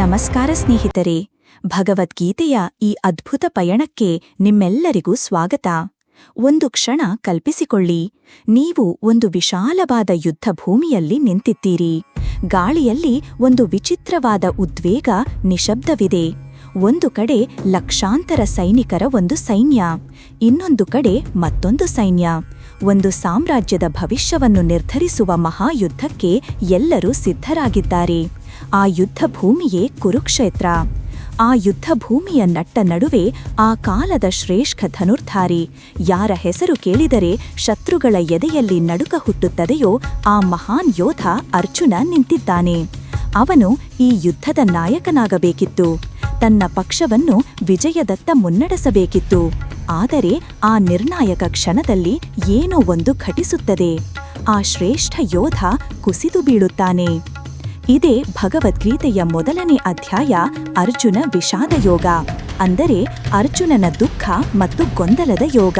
ನಮಸ್ಕಾರ ಸ್ನೇಹಿತರೆ, ಭಗವದ್ಗೀತೆಯ ಈ ಅದ್ಭುತ ಪಯಣಕ್ಕೆ ನಿಮ್ಮೆಲ್ಲರಿಗೂ ಸ್ವಾಗತ. ಒಂದು ಕ್ಷಣ ಕಲ್ಪಿಸಿಕೊಳ್ಳಿ, ನೀವು ಒಂದು ವಿಶಾಲವಾದ ಯುದ್ಧ ಭೂಮಿಯಲ್ಲಿ ನಿಂತಿದ್ದೀರಿ. ಗಾಳಿಯಲ್ಲಿ ಒಂದು ವಿಚಿತ್ರವಾದ ಉದ್ವೇಗ ನಿಶಬ್ದವಿದೆ. ಒಂದು ಕಡೆ ಲಕ್ಷಾಂತರ ಸೈನಿಕರ ಒಂದು ಸೈನ್ಯ, ಇನ್ನೊಂದು ಕಡೆ ಮತ್ತೊಂದು ಸೈನ್ಯ. ಒಂದು ಸಾಮ್ರಾಜ್ಯದ ಭವಿಷ್ಯವನ್ನು ನಿರ್ಧರಿಸುವ ಮಹಾಯುದ್ಧಕ್ಕೆ ಎಲ್ಲರೂ ಸಿದ್ಧರಾಗಿದ್ದಾರೆ. ಆ ಯುದ್ಧ ಭೂಮಿಯೇ ಕುರುಕ್ಷೇತ್ರ. ಆ ಯುದ್ಧ ಭೂಮಿಯ ನಟ್ಟ ನಡುವೆ ಆ ಕಾಲದ ಶ್ರೇಷ್ಠ ಧನುರ್ಧಾರಿ. ಯಾರ ಹೆಸರು ಕೇಳಿದರೆ ಶತ್ರುಗಳ ಎದೆಯಲ್ಲಿ ನಡುಕ ಹುಟ್ಟುತ್ತದೆಯೋ ಆ ಮಹಾನ್ ಯೋಧ ಅರ್ಜುನ ನಿಂತಿದ್ದಾನೆ. ಅವನು ಈ ಯುದ್ಧದ ನಾಯಕನಾಗಬೇಕಿತ್ತು. ತನ್ನ ಪಕ್ಷವನ್ನು ವಿಜಯದತ್ತ ಮುನ್ನಡೆಸಬೇಕಿತ್ತು. ಆದರೆ ಆ ನಿರ್ಣಾಯಕ ಕ್ಷಣದಲ್ಲಿ ಏನೋ ಒಂದು ಘಟಿಸುತ್ತದೆ. ಆ ಶ್ರೇಷ್ಠ ಯೋಧ ಕುಸಿದು ಬೀಳುತ್ತಾನೆ. ಇದೇ ಭಗವದ್ಗೀತೆಯ ಮೊದಲನೇ ಅಧ್ಯಾಯ ಅರ್ಜುನ ವಿಷಾದ ಯೋಗ. ಅಂದರೆ ಅರ್ಜುನನ ದುಃಖ ಮತ್ತು ಗೊಂದಲದ ಯೋಗ.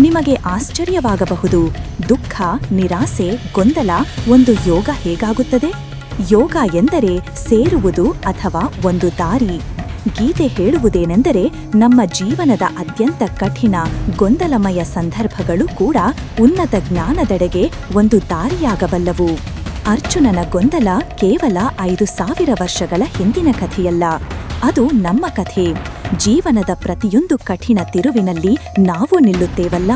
ನಿಮಗೆ ಆಶ್ಚರ್ಯವಾಗಬಹುದು. ದುಃಖ, ನಿರಾಸೆ, ಗೊಂದಲ ಒಂದು ಯೋಗ ಹೇಗಾಗುತ್ತದೆ? ಯೋಗ ಎಂದರೆ ಸೇರುವುದು ಅಥವಾ ಒಂದು ದಾರಿ. ಗೀತೆ ಹೇಳುವುದೇನೆಂದರೆ ನಮ್ಮ ಜೀವನದ ಅತ್ಯಂತ ಕಠಿಣ, ಗೊಂದಲಮಯ ಸಂದರ್ಭಗಳು ಕೂಡ ಉನ್ನತ ಜ್ಞಾನದೆಡೆಗೆ ಒಂದು ದಾರಿಯಾಗಬಲ್ಲವು. ಅರ್ಜುನನ ಗೊಂದಲ ಕೇವಲ ಐದು ಸಾವಿರ ವರ್ಷಗಳ ಹಿಂದಿನ ಕಥೆಯಲ್ಲ. ಅದು ನಮ್ಮ ಕಥೆ. ಜೀವನದ ಪ್ರತಿಯೊಂದು ಕಠಿಣ ತಿರುವಿನಲ್ಲಿ ನಾವು ನಿಲ್ಲುತ್ತೇವಲ್ಲ.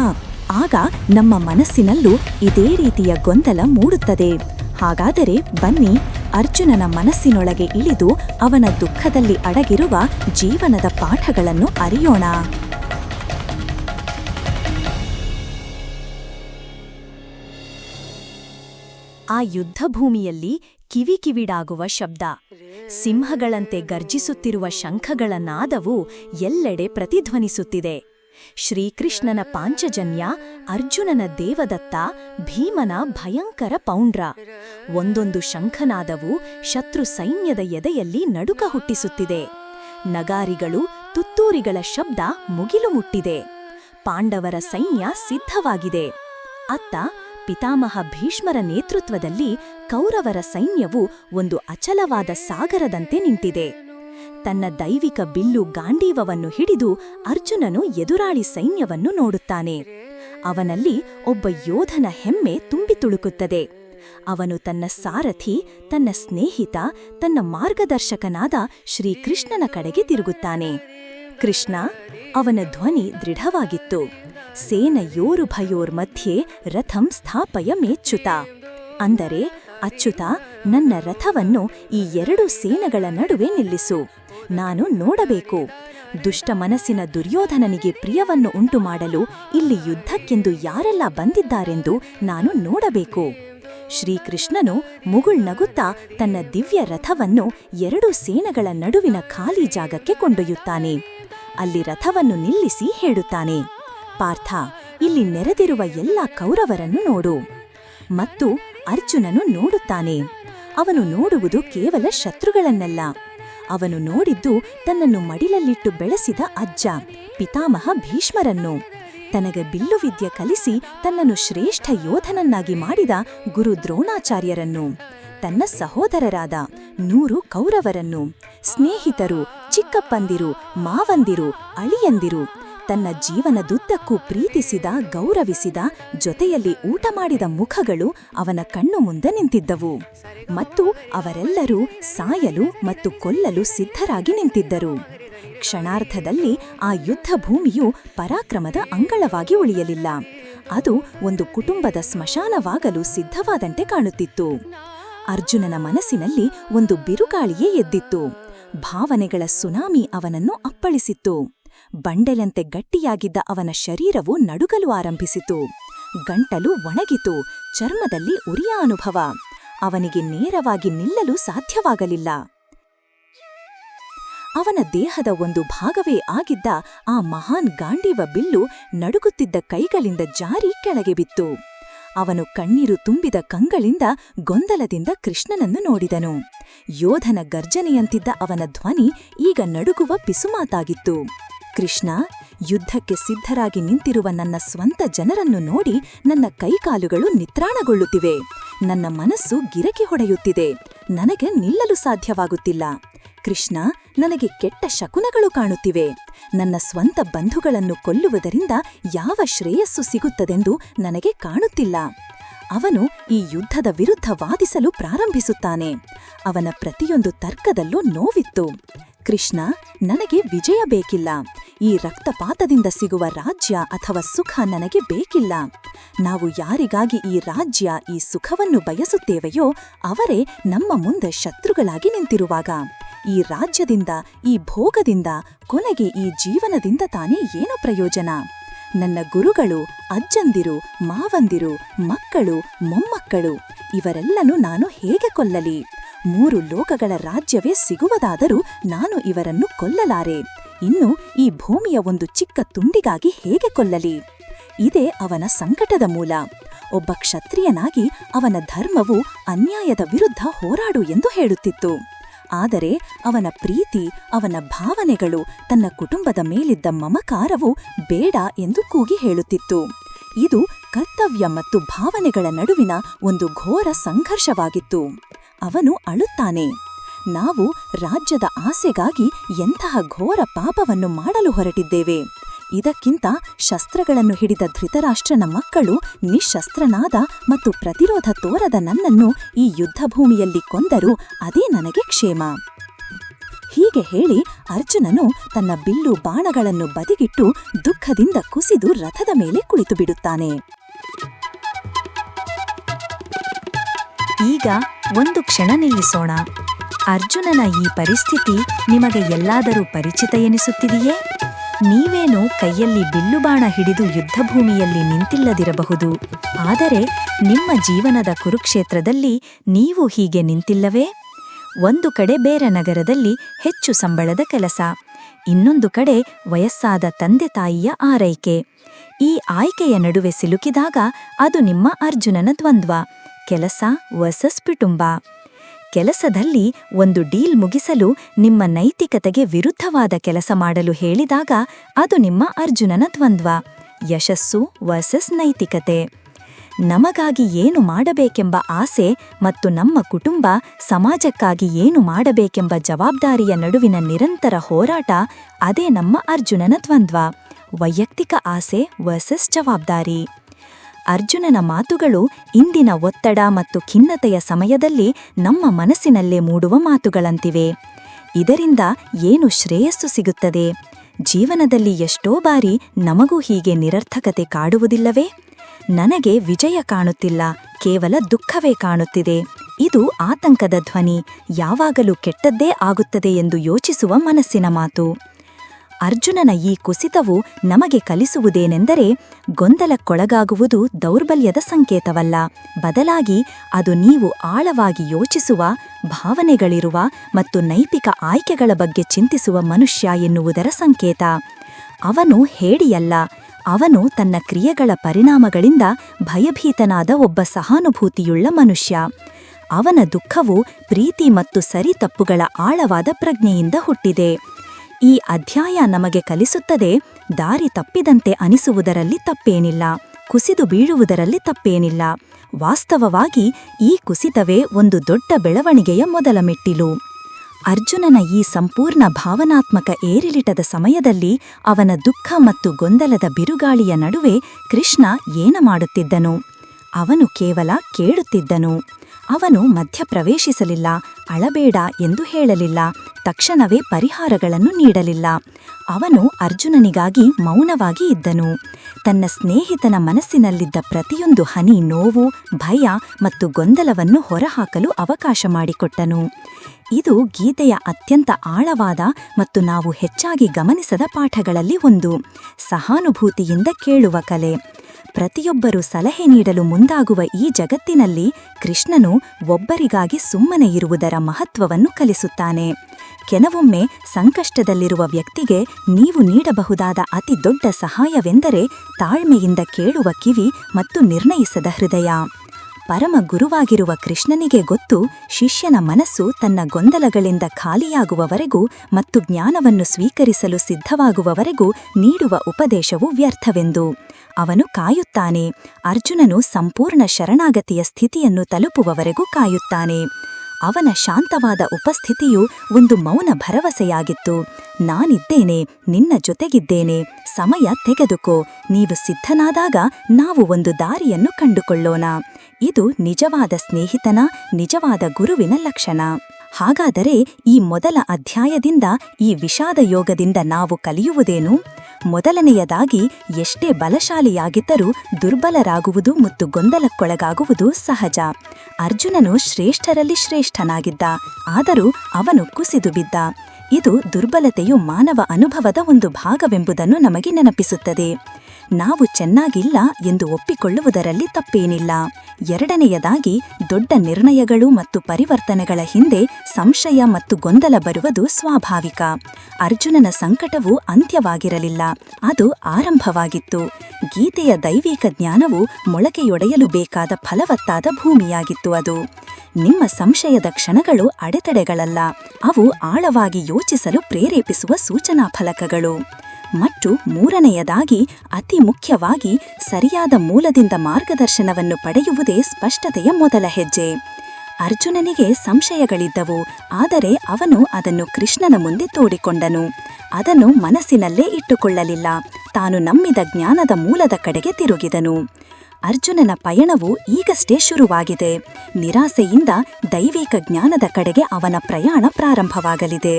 ಆಗ ನಮ್ಮ ಮನಸ್ಸಿನಲ್ಲೂ ಇದೇ ರೀತಿಯ ಗೊಂದಲ ಮೂಡುತ್ತದೆ. ಹಾಗಾದರೆ ಬನ್ನಿ, ಅರ್ಜುನನ ಮನಸ್ಸಿನೊಳಗೆ ಇಳಿದು ಅವನ ದುಃಖದಲ್ಲಿ ಅಡಗಿರುವ ಜೀವನದ ಪಾಠಗಳನ್ನು ಅರಿಯೋಣ. ಆ ಯುದ್ಧಭೂಮಿಯಲ್ಲಿ ಕಿವಿಕಿವಿಡಾಗುವ ಶಬ್ದ. ಸಿಂಹಗಳಂತೆ ಗರ್ಜಿಸುತ್ತಿರುವ ಶಂಖಗಳ ನಾದವು ಎಲ್ಲೆಡೆ ಪ್ರತಿಧ್ವನಿಸುತ್ತಿದೆ. ಶ್ರೀಕೃಷ್ಣನ ಪಾಂಚಜನ್ಯ, ಅರ್ಜುನನ ದೇವದತ್ತ ಭೀಮನ ಭಯಂಕರ ಪೌಂಡ್ರ. ಒಂದೊಂದು ಶಂಖನಾದವು ಶತ್ರು ಸೈನ್ಯದ ಎದೆಯಲ್ಲಿ ನಡುಕ ಹುಟ್ಟಿಸುತ್ತಿದೆ. ನಗಾರಿಗಳು, ತುತ್ತೂರಿಗಳ ಶಬ್ದ ಮುಗಿಲು ಮುಟ್ಟಿದೆ. ಪಾಂಡವರ ಸೈನ್ಯ ಸಿದ್ಧವಾಗಿದೆ. ಅತ್ತ ಪಿತಾಮಹ ಭೀಷ್ಮರ ನೇತೃತ್ವದಲ್ಲಿ ಕೌರವರ ಸೈನ್ಯವು ಒಂದು ಅಚಲವಾದ ಸಾಗರದಂತೆ ನಿಂತಿದೆ. ತನ್ನ ದೈವಿಕ ಬಿಲ್ಲು ಗಾಂಡೀವವನ್ನು ಹಿಡಿದು ಅರ್ಜುನನು ಎದುರಾಳಿ ಸೈನ್ಯವನ್ನು ನೋಡುತ್ತಾನೆ. ಅವನಲ್ಲಿ ಒಬ್ಬ ಯೋಧನ ಹೆಮ್ಮೆ ತುಂಬಿ ತುಳುಕುತ್ತದೆ. ಅವನು ತನ್ನ ಸಾರಥಿ, ತನ್ನ ಸ್ನೇಹಿತ, ತನ್ನ ಮಾರ್ಗದರ್ಶಕನಾದ ಶ್ರೀಕೃಷ್ಣನ ಕಡೆಗೆ ತಿರುಗುತ್ತಾನೆ. ಕೃಷ್ಣ ಅವನ ಧ್ವನಿ ದೃಢವಾಗಿತ್ತು. ಸೇನಯೋರು ಭಯೋರ್ ಮಧ್ಯೆ ರಥಂ ಸ್ಥಾಪಯ ಮೇಚ್ಯುತ. ಅಂದರೆ, ಅಚ್ಯುತ, ನನ್ನ ರಥವನ್ನು ಈ ಎರಡು ಸೇನೆಗಳ ನಡುವೆ ನಿಲ್ಲಿಸು. ನಾನು ನೋಡಬೇಕು. ದುಷ್ಟ ಮನಸ್ಸಿನ ದುರ್ಯೋಧನನಿಗೆ ಪ್ರಿಯವನ್ನು ಉಂಟು ಮಾಡಲು ಇಲ್ಲಿ ಯುದ್ಧಕ್ಕೆಂದು ಯಾರೆಲ್ಲ ಬಂದಿದ್ದಾರೆಂದು ನಾನು ನೋಡಬೇಕು. ಶ್ರೀಕೃಷ್ಣನು ಮುಗುಳ್ನಗುತ್ತಾ ತನ್ನ ದಿವ್ಯ ರಥವನ್ನು ಎರಡು ಸೇನೆಗಳ ನಡುವಿನ ಖಾಲಿ ಜಾಗಕ್ಕೆ ಕೊಂಡೊಯ್ಯುತ್ತಾನೆ. ಅಲ್ಲಿ ರಥವನ್ನು ನಿಲ್ಲಿಸಿ ಹೇಳುತ್ತಾನೆ. ಪಾರ್ಥ, ಇಲ್ಲಿ ನೆರೆದಿರುವ ಎಲ್ಲ ಕೌರವರನ್ನು ನೋಡು. ಮತ್ತು ಅರ್ಜುನನು ನೋಡುತ್ತಾನೆ. ಅವನು ನೋಡುವುದು ಕೇವಲ ಶತ್ರುಗಳನ್ನಲ್ಲ. ಅವನು ನೋಡಿದ್ದು ತನ್ನನ್ನು ಮಡಿಲಲ್ಲಿಟ್ಟು ಬೆಳೆಸಿದ ಅಜ್ಜ, ಪಿತಾಮಹ ಭೀಷ್ಮರನ್ನು. ತನಗೆ ಬಿಲ್ಲು ವಿದ್ಯೆ ಕಲಿಸಿ ತನ್ನನ್ನು ಶ್ರೇಷ್ಠ ಯೋಧನನ್ನಾಗಿ ಮಾಡಿದ ಗುರು ದ್ರೋಣಾಚಾರ್ಯರನ್ನು. ತನ್ನ ಸಹೋದರರಾದ ನೂರು ಕೌರವರನ್ನು. ಸ್ನೇಹಿತರು, ಚಿಕ್ಕಪ್ಪಂದಿರು, ಮಾವಂದಿರು, ಅಳಿಯಂದಿರು. ತನ್ನ ಜೀವನದುದ್ದಕ್ಕೂ ಪ್ರೀತಿಸಿದ, ಗೌರವಿಸಿದ, ಜೊತೆಯಲ್ಲಿ ಊಟ ಮಾಡಿದ ಮುಖಗಳು ಅವನ ಕಣ್ಣು ಮುಂದೆ ನಿಂತಿದ್ದವು. ಮತ್ತು ಅವರೆಲ್ಲರೂ ಸಾಯಲು ಮತ್ತು ಕೊಲ್ಲಲು ಸಿದ್ಧರಾಗಿ ನಿಂತಿದ್ದರು. ಕ್ಷಣಾರ್ಧದಲ್ಲಿ ಆ ಯುದ್ಧ ಭೂಮಿಯು ಪರಾಕ್ರಮದ ಅಂಗಳವಾಗಿ ಉಳಿಯಲಿಲ್ಲ. ಅದು ಒಂದು ಕುಟುಂಬದ ಸ್ಮಶಾನವಾಗಲು ಸಿದ್ಧವಾದಂತೆ ಕಾಣುತ್ತಿತ್ತು. ಅರ್ಜುನನ ಮನಸ್ಸಿನಲ್ಲಿ ಒಂದು ಬಿರುಗಾಳಿಯೇ ಎದ್ದಿತ್ತು. ಭಾವನೆಗಳ ಸುನಾಮಿ ಅವನನ್ನು ಅಪ್ಪಳಿಸಿತ್ತು. ಬಂಡೆಲಂತೆ ಗಟ್ಟಿಯಾಗಿದ್ದ ಅವನ ಶರೀರವು ನಡುಗಲು ಆರಂಭಿಸಿತು. ಗಂಟಲು ಒಣಗಿತು. ಚರ್ಮದಲ್ಲಿ ಉರಿಯ ಅನುಭವ. ಅವನಿಗೆ ನೇರವಾಗಿ ನಿಲ್ಲಲು ಸಾಧ್ಯವಾಗಲಿಲ್ಲ. ಅವನ ದೇಹದ ಒಂದು ಭಾಗವೇ ಆಗಿದ್ದ ಆ ಮಹಾನ್ ಗಾಂಡೀವ ಬಿಲ್ಲು ನಡುಗುತ್ತಿದ್ದ ಕೈಗಳಿಂದ ಜಾರಿ ಕೆಳಗೆ ಬಿತ್ತು. ಅವನು ಕಣ್ಣೀರು ತುಂಬಿದ ಕಂಗಳಿಂದ ಗೊಂದಲದಿಂದ ಕೃಷ್ಣನನ್ನು ನೋಡಿದನು. ಯೋಧನ ಗರ್ಜನೆಯಂತಿದ್ದ ಅವನ ಧ್ವನಿ ಈಗ ನಡುಗುವ ಪಿಸುಮಾತಾಗಿತ್ತು ಕೃಷ್ಣ ಯುದ್ಧಕ್ಕೆ ಸಿದ್ಧರಾಗಿ ನಿಂತಿರುವ ನನ್ನ ಸ್ವಂತ ಜನರನ್ನು ನೋಡಿ ನನ್ನ ಕೈಕಾಲುಗಳು ನಿತ್ರಾಣಗೊಳ್ಳುತ್ತಿವೆ. ನನ್ನ ಮನಸ್ಸು ಗಿರಕಿ ಹೊಡೆಯುತ್ತಿದೆ. ನನಗೆ ನಿಲ್ಲಲು ಸಾಧ್ಯವಾಗುತ್ತಿಲ್ಲ. ಕೃಷ್ಣ, ನನಗೆ ಕೆಟ್ಟ ಶಕುನಗಳು ಕಾಣುತ್ತಿವೆ. ನನ್ನ ಸ್ವಂತ ಬಂಧುಗಳನ್ನು ಕೊಲ್ಲುವುದರಿಂದ ಯಾವ ಶ್ರೇಯಸ್ಸು ಸಿಗುತ್ತದೆಂದು ನನಗೆ ಕಾಣುತ್ತಿಲ್ಲ. ಅವನು ಈ ಯುದ್ಧದ ವಿರುದ್ಧ ವಾದಿಸಲು ಪ್ರಾರಂಭಿಸುತ್ತಾನೆ. ಅವನ ಪ್ರತಿಯೊಂದು ತರ್ಕದಲ್ಲೂ ನೋವಿತ್ತು. ಕೃಷ್ಣ, ನನಗೆ ವಿಜಯ ಬೇಕಿಲ್ಲ. ಈ ರಕ್ತಪಾತದಿಂದ ಸಿಗುವ ರಾಜ್ಯ ಅಥವಾ ಸುಖ ನನಗೆ ಬೇಕಿಲ್ಲ. ನಾವು ಯಾರಿಗಾಗಿ ಈ ರಾಜ್ಯ, ಈ ಸುಖವನ್ನು ಬಯಸುತ್ತೇವೆಯೋ, ಅವರೇ ನಮ್ಮ ಮುಂದೆ ಶತ್ರುಗಳಾಗಿ ನಿಂತಿರುವಾಗ. ಈ ರಾಜ್ಯದಿಂದ, ಈ ಭೋಗದಿಂದ, ಕೊನೆಗೆ ಈ ಜೀವನದಿಂದ ತಾನೇ ಏನು ಪ್ರಯೋಜನ? ನನ್ನ ಗುರುಗಳು, ಅಜ್ಜಂದಿರು, ಮಾವಂದಿರು, ಮಕ್ಕಳು, ಮೊಮ್ಮಕ್ಕಳು, ಇವರೆಲ್ಲನೂ ನಾನು ಹೇಗೆ ಕೊಲ್ಲಲಿ? ಮೂರು ಲೋಕಗಳ ರಾಜ್ಯವೇ ಸಿಗುವುದಾದರೂ ನಾನು ಇವರನ್ನು ಕೊಲ್ಲಲಾರೆ. ಇನ್ನು ಈ ಭೂಮಿಯ ಒಂದು ಚಿಕ್ಕ ತುಂಡಿಗಾಗಿ ಹೇಗೆ ಕೊಲ್ಲಲಿ? ಇದೇ ಅವನ ಸಂಕಟದ ಮೂಲ. ಒಬ್ಬ ಕ್ಷತ್ರಿಯನಾಗಿ ಅವನ ಧರ್ಮವು ಅನ್ಯಾಯದ ವಿರುದ್ಧ ಹೋರಾಡು ಎಂದು ಹೇಳುತ್ತಿತ್ತು. ಆದರೆ ಅವನ ಪ್ರೀತಿ, ಅವನ ಭಾವನೆಗಳು, ತನ್ನ ಕುಟುಂಬದ ಮೇಲಿದ್ದ ಮಮಕಾರವು ಬೇಡ ಎಂದು ಕೂಗಿ ಹೇಳುತ್ತಿತ್ತು. ಇದು ಕರ್ತವ್ಯ ಮತ್ತು ಭಾವನೆಗಳ ನಡುವಿನ ಒಂದು ಘೋರ ಸಂಘರ್ಷವಾಗಿತ್ತು. ಅವನು ಅಳುತ್ತಾನೆ. ನಾವು ರಾಜ್ಯದ ಆಸೆಗಾಗಿ ಎಂತಹ ಘೋರ ಪಾಪವನ್ನು ಮಾಡಲು ಹೊರಟಿದ್ದೇವೆ. ಇದಕ್ಕಿಂತ ಶಸ್ತ್ರಗಳನ್ನು ಹಿಡಿದ ಧೃತರಾಷ್ಟ್ರನ ಮಕ್ಕಳು ನಿಶಸ್ತ್ರನಾದ ಮತ್ತು ಪ್ರತಿರೋಧ ತೋರದ ನನ್ನನ್ನು ಈ ಯುದ್ಧಭೂಮಿಯಲ್ಲಿ ಕೊಂದರೂ ಅದೇ ನನಗೆ ಕ್ಷೇಮ. ಹೀಗೆ ಹೇಳಿ ಅರ್ಜುನನು ತನ್ನ ಬಿಲ್ಲು ಬಾಣಗಳನ್ನು ಬದಿಗಿಟ್ಟು ದುಃಖದಿಂದ ಕುಸಿದು ರಥದ ಮೇಲೆ ಕುಳಿತು ಬಿಡುತ್ತಾನೆ ಈಗ ಒಂದು ಕ್ಷಣ ನಿಲ್ಲಿಸೋಣ. ಅರ್ಜುನನ ಈ ಪರಿಸ್ಥಿತಿ ನಿಮಗೆ ಎಲ್ಲಾದರೂ ಪರಿಚಿತ ಎನಿಸುತ್ತಿದೆಯೇ? ನೀವೇನು ಕೈಯಲ್ಲಿ ಬಿಲ್ಲುಬಾಣ ಹಿಡಿದು ಯುದ್ಧಭೂಮಿಯಲ್ಲಿ ನಿಂತಿಲ್ಲದಿರಬಹುದು. ಆದರೆ ನಿಮ್ಮ ಜೀವನದ ಕುರುಕ್ಷೇತ್ರದಲ್ಲಿ ನೀವು ಹೀಗೆ ನಿಂತಿಲ್ಲವೇ? ಒಂದು ಕಡೆ ಬೇರೆ ನಗರದಲ್ಲಿ ಹೆಚ್ಚು ಸಂಬಳದ ಕೆಲಸ, ಇನ್ನೊಂದು ಕಡೆ ವಯಸ್ಸಾದ ತಂದೆ ತಾಯಿಯ ಆರೈಕೆ. ಈ ಆಯ್ಕೆಯ ನಡುವೆ ಸಿಲುಕಿದಾಗ ಅದು ನಿಮ್ಮ ಅರ್ಜುನನ ದ್ವಂದ್ವ. ಕೆಲಸ ವರ್ಸಸ್ ಕುಟುಂಬ ಕೆಲಸದಲ್ಲಿ ಒಂದು ಡೀಲ್ ಮುಗಿಸಲು ನಿಮ್ಮ ನೈತಿಕತೆಗೆ ವಿರುದ್ಧವಾದ ಕೆಲಸ ಮಾಡಲು ಹೇಳಿದಾಗ ಅದು ನಿಮ್ಮ ಅರ್ಜುನನ ದ್ವಂದ್ವ. ಯಶಸ್ಸು ವರ್ಸಸ್ ನೈತಿಕತೆ. ನಮಗಾಗಿ ಏನು ಮಾಡಬೇಕೆಂಬ ಆಸೆ ಮತ್ತು ನಮ್ಮ ಕುಟುಂಬ ಸಮಾಜಕ್ಕಾಗಿ ಏನು ಮಾಡಬೇಕೆಂಬ ಜವಾಬ್ದಾರಿಯ ನಡುವಿನ ನಿರಂತರ ಹೋರಾಟ ಅದೇ ನಮ್ಮ ಅರ್ಜುನನ ದ್ವಂದ್ವ. ವೈಯಕ್ತಿಕ ಆಸೆ ವರ್ಸಸ್ ಜವಾಬ್ದಾರಿ. ಅರ್ಜುನನ ಮಾತುಗಳು ಇಂದಿನ ಒತ್ತಡ ಮತ್ತು ಖಿನ್ನತೆಯ ಸಮಯದಲ್ಲಿ ನಮ್ಮ ಮನಸ್ಸಿನಲ್ಲೇ ಮೂಡುವ ಮಾತುಗಳಂತಿವೆ. ಇದರಿಂದ ಏನು ಶ್ರೇಯಸ್ಸು ಸಿಗುತ್ತದೆ? ಜೀವನದಲ್ಲಿ ಎಷ್ಟೋ ಬಾರಿ ನಮಗೂ ಹೀಗೆ ನಿರರ್ಥಕತೆ ಕಾಡುವುದಿಲ್ಲವೇ? ನನಗೆ ವಿಜಯ ಕಾಣುತ್ತಿಲ್ಲ, ಕೇವಲ ದುಃಖವೇ ಕಾಣುತ್ತಿದೆ. ಇದು ಆತಂಕದ ಧ್ವನಿ, ಯಾವಾಗಲೂ ಕೆಟ್ಟದ್ದೇ ಆಗುತ್ತದೆ ಎಂದು ಯೋಚಿಸುವ ಮನಸ್ಸಿನ ಮಾತು. ಅರ್ಜುನನ ಈ ಕುಸಿತವು ನಮಗೆ ಕಲಿಸುವುದೇನೆಂದರೆ ಗೊಂದಲಕ್ಕೊಳಗಾಗುವುದು ದೌರ್ಬಲ್ಯದ ಸಂಕೇತವಲ್ಲ. ಬದಲಾಗಿ ಅದು ನೀವು ಆಳವಾಗಿ ಯೋಚಿಸುವ, ಭಾವನೆಗಳಿರುವ ಮತ್ತು ನೈತಿಕ ಆಯ್ಕೆಗಳ ಬಗ್ಗೆ ಚಿಂತಿಸುವ ಮನುಷ್ಯ ಎನ್ನುವುದರ ಸಂಕೇತ. ಅವನು ಹೇಡಿಯಲ್ಲ. ಅವನು ತನ್ನ ಕ್ರಿಯೆಗಳ ಪರಿಣಾಮಗಳಿಂದ ಭಯಭೀತನಾದ ಒಬ್ಬ ಸಹಾನುಭೂತಿಯುಳ್ಳ ಮನುಷ್ಯ. ಅವನ ದುಃಖವು ಪ್ರೀತಿ ಮತ್ತು ಸರಿತಪ್ಪುಗಳ ಆಳವಾದ ಪ್ರಜ್ಞೆಯಿಂದ ಹುಟ್ಟಿದೆ. ಈ ಅಧ್ಯಾಯ ನಮಗೆ ಕಲಿಸುತ್ತದೆ, ದಾರಿ ತಪ್ಪಿದಂತೆ ಅನಿಸುವುದರಲ್ಲಿ ತಪ್ಪೇನಿಲ್ಲ, ಕುಸಿದು ಬೀಳುವುದರಲ್ಲಿ ತಪ್ಪೇನಿಲ್ಲ. ವಾಸ್ತವವಾಗಿ ಈ ಕುಸಿತವೇ ಒಂದು ದೊಡ್ಡ ಬೆಳವಣಿಗೆಯ ಮೊದಲ ಮೆಟ್ಟಿಲು. ಅರ್ಜುನನ ಈ ಸಂಪೂರ್ಣ ಭಾವನಾತ್ಮಕ ಏರಿಳಿಟದ ಸಮಯದಲ್ಲಿ ಅವನ ದುಃಖ ಮತ್ತು ಗೊಂದಲದ ಬಿರುಗಾಳಿಯ ನಡುವೆ ಕೃಷ್ಣ ಏನ ಮಾಡುತ್ತಿದ್ದನು? ಅವನು ಕೇವಲ ಕೇಳುತ್ತಿದ್ದನು. ಅವನು ಮಧ್ಯಪ್ರವೇಶಿಸಲಿಲ್ಲ, ಅಳಬೇಡ ಎಂದು ಹೇಳಲಿಲ್ಲ. ತಕ್ಷಣವೇ ಪರಿಹಾರಗಳನ್ನು ನೀಡಲಿಲ್ಲ. ಅವನು ಅರ್ಜುನನಿಗಾಗಿ ಮೌನವಾಗಿ ಇದ್ದನು. ತನ್ನ ಸ್ನೇಹಿತನ ಮನಸ್ಸಿನಲ್ಲಿದ್ದ ಪ್ರತಿಯೊಂದು ಹನಿ ನೋವು, ಭಯ ಮತ್ತು ಗೊಂದಲವನ್ನು ಹೊರಹಾಕಲು ಅವಕಾಶ ಮಾಡಿಕೊಟ್ಟನು. ಇದು ಗೀತೆಯ ಅತ್ಯಂತ ಆಳವಾದ ಮತ್ತು ನಾವು ಹೆಚ್ಚಾಗಿ ಗಮನಿಸದ ಪಾಠಗಳಲ್ಲಿ ಒಂದು. ಸಹಾನುಭೂತಿಯಿಂದ ಕೇಳುವ ಕಲೆ. ಪ್ರತಿಯೊಬ್ಬರೂ ಸಲಹೆ ನೀಡಲು ಮುಂದಾಗುವ ಈ ಜಗತ್ತಿನಲ್ಲಿ ಕೃಷ್ಣನು ಒಬ್ಬರಿಗಾಗಿ ಸುಮ್ಮನೆ ಇರುವುದರ ಮಹತ್ವವನ್ನು ಕಲಿಸುತ್ತಾನೆ. ಕೆಲವೊಮ್ಮೆ ಸಂಕಷ್ಟದಲ್ಲಿರುವ ವ್ಯಕ್ತಿಗೆ ನೀವು ನೀಡಬಹುದಾದ ಅತಿ ದೊಡ್ಡ ಸಹಾಯವೆಂದರೆ ತಾಳ್ಮೆಯಿಂದ ಕೇಳುವ ಕಿವಿ ಮತ್ತು ನಿರ್ಣಯಿಸದ ಹೃದಯ. ಪರಮ ಗುರುವಾಗಿರುವ ಕೃಷ್ಣನಿಗೆ ಗೊತ್ತು, ಶಿಷ್ಯನ ಮನಸ್ಸು ತನ್ನ ಗೊಂದಲಗಳಿಂದ ಖಾಲಿಯಾಗುವವರೆಗೂ ಮತ್ತು ಜ್ಞಾನವನ್ನು ಸ್ವೀಕರಿಸಲು ಸಿದ್ಧವಾಗುವವರೆಗೂ ನೀಡುವ ಉಪದೇಶವು ವ್ಯರ್ಥವೆಂದು. ಅವನು ಕಾಯುತ್ತಾನೆ, ಅರ್ಜುನನು ಸಂಪೂರ್ಣ ಶರಣಾಗತಿಯ ಸ್ಥಿತಿಯನ್ನು ತಲುಪುವವರೆಗೂ ಕಾಯುತ್ತಾನೆ. ಅವನ ಶಾಂತವಾದ ಉಪಸ್ಥಿತಿಯು ಒಂದು ಮೌನ ಭರವಸೆಯಾಗಿತ್ತು. ನಾನಿದ್ದೇನೆ, ನಿನ್ನ ಜೊತೆಗಿದ್ದೇನೆ, ಸಮಯ ತೆಗೆದುಕೋ, ನೀವು ಸಿದ್ಧನಾದಾಗ ನಾವು ಒಂದು ದಾರಿಯನ್ನು ಕಂಡುಕೊಳ್ಳೋಣ. ಇದು ನಿಜವಾದ ಸ್ನೇಹಿತನ, ನಿಜವಾದ ಗುರುವಿನ ಲಕ್ಷಣ. ಹಾಗಾದರೆ ಈ ಮೊದಲ ಅಧ್ಯಾಯದಿಂದ ಈ ವಿಷಾದ ಯೋಗದಿಂದ ನಾವು ಕಲಿಯುವುದೇನು? ಮೊದಲನೆಯದಾಗಿ ಎಷ್ಟೇ ಬಲಶಾಲಿಯಾಗಿದ್ದರೂ ದುರ್ಬಲರಾಗುವುದು ಮತ್ತು ಗೊಂದಲಕ್ಕೊಳಗಾಗುವುದು ಸಹಜ. ಅರ್ಜುನನು ಶ್ರೇಷ್ಠರಲ್ಲಿ ಶ್ರೇಷ್ಠನಾಗಿದ್ದ, ಆದರೂ ಅವನು ಕುಸಿದು ಬಿದ್ದ. ಇದು ದುರ್ಬಲತೆಯು ಮಾನವ ಅನುಭವದ ಒಂದು ಭಾಗವೆಂಬುದನ್ನು ನಮಗೆ ನೆನಪಿಸುತ್ತದೆ. ನಾವು ಚೆನ್ನಾಗಿಲ್ಲ ಎಂದು ಒಪ್ಪಿಕೊಳ್ಳುವುದರಲ್ಲಿ ತಪ್ಪೇನಿಲ್ಲ. ಎರಡನೆಯದಾಗಿ, ದೊಡ್ಡ ನಿರ್ಣಯಗಳು ಮತ್ತು ಪರಿವರ್ತನೆಗಳ ಹಿಂದೆ ಸಂಶಯ ಮತ್ತು ಗೊಂದಲ ಬರುವುದು ಸ್ವಾಭಾವಿಕ. ಅರ್ಜುನನ ಸಂಕಟವು ಅಂತ್ಯವಾಗಿರಲಿಲ್ಲ. ಅದು ಆರಂಭವಾಗಿತ್ತು. ಗೀತೆಯ ದೈವಿಕ ಜ್ಞಾನವು ಮೊಳಕೆಯೊಡೆಯಲು ಬೇಕಾದ ಫಲವತ್ತಾದ ಭೂಮಿಯಾಗಿತ್ತು ಅದು. ನಿಮ್ಮ ಸಂಶಯದ ಕ್ಷಣಗಳು ಅಡೆತಡೆಗಳಲ್ಲ. ಅವು ಆಳವಾಗಿ ಯೋಚಿಸಲು ಪ್ರೇರೇಪಿಸುವ ಸೂಚನಾ ಫಲಕಗಳು. ಮತ್ತು ಮೂರನೆಯದಾಗಿ, ಅತಿ ಮುಖ್ಯವಾಗಿ ಸರಿಯಾದ ಮೂಲದಿಂದ ಮಾರ್ಗದರ್ಶನವನ್ನು ಪಡೆಯುವುದೇ ಸ್ಪಷ್ಟತೆಯ ಮೊದಲ ಹೆಜ್ಜೆ. ಅರ್ಜುನನಿಗೆ ಸಂಶಯಗಳಿದ್ದವು, ಆದರೆ ಅವನು ಅದನ್ನು ಕೃಷ್ಣನ ಮುಂದೆ ತೋಡಿಕೊಂಡನು. ಅದನ್ನು ಮನಸ್ಸಿನಲ್ಲೇ ಇಟ್ಟುಕೊಳ್ಳಲಿಲ್ಲ, ತಾನು ನಂಬಿದ ಜ್ಞಾನದ ಮೂಲದ ಕಡೆಗೆ ತಿರುಗಿದನು. ಅರ್ಜುನನ ಪಯಣವು ಈಗಷ್ಟೇ ಶುರುವಾಗಿದೆ. ನಿರಾಸೆಯಿಂದ ದೈವಿಕ ಜ್ಞಾನದ ಕಡೆಗೆ ಅವನ ಪ್ರಯಾಣ ಪ್ರಾರಂಭವಾಗಲಿದೆ.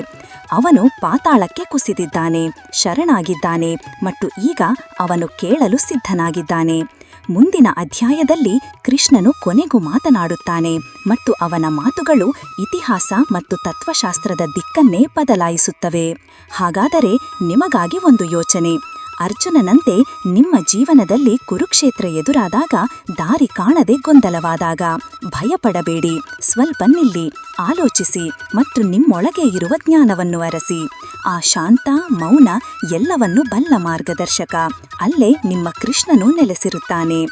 ಅವನು ಪಾತಾಳಕ್ಕೆ ಕುಸಿದಿದ್ದಾನೆ, ಶರಣಾಗಿದ್ದಾನೆ ಮತ್ತು ಈಗ ಅವನು ಕೇಳಲು ಸಿದ್ಧನಾಗಿದ್ದಾನೆ. ಮುಂದಿನ ಅಧ್ಯಾಯದಲ್ಲಿ ಕೃಷ್ಣನು ಕೊನೆಗೂ ಮಾತನಾಡುತ್ತಾನೆ ಮತ್ತು ಅವನ ಮಾತುಗಳು ಇತಿಹಾಸ ಮತ್ತು ತತ್ವಶಾಸ್ತ್ರದ ದಿಕ್ಕನ್ನೇ ಬದಲಾಯಿಸುತ್ತವೆ. ಹಾಗಾದರೆ ನಿಮಗಾಗಿ ಒಂದು ಯೋಚನೆ. ಅರ್ಜುನನಂತೆ ನಿಮ್ಮ ಜೀವನದಲ್ಲಿ ಕುರುಕ್ಷೇತ್ರ ಎದುರಾದಾಗ ದಾರಿ ಕಾಣದೆ ಗೊಂದಲವಾದಾಗ ಭಯಪಡಬೇಡಿ. ಸ್ವಲ್ಪ ನಿಲ್ಲಿ ಆಲೋಚಿಸಿ ಮತ್ತು ನಿಮ್ಮೊಳಗೆ ಇರುವ ಜ್ಞಾನವನ್ನು ಅರಸಿ. ಆ ಶಾಂತ, ಮೌನ ಎಲ್ಲವನ್ನು ಬಲ್ಲ ಮಾರ್ಗದರ್ಶಕ. ಅಲ್ಲೇ ನಿಮ್ಮ ಕೃಷ್ಣನು ನೆಲೆಸಿರುತ್ತಾನೆ.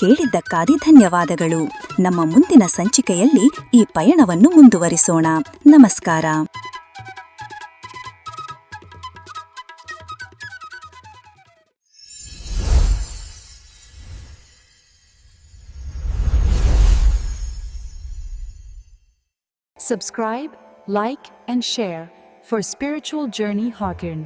ಕೇಳಿದ್ದಕ್ಕಾಗಿ ಧನ್ಯವಾದಗಳು. ನಮ್ಮ ಮುಂದಿನ ಸಂಚಿಕೆಯಲ್ಲಿ ಈ ಪಯಣವನ್ನು ಮುಂದುವರಿಸೋಣ. ನಮಸ್ಕಾರ. Subscribe, like, and share for Spiritual Journey Hawkern.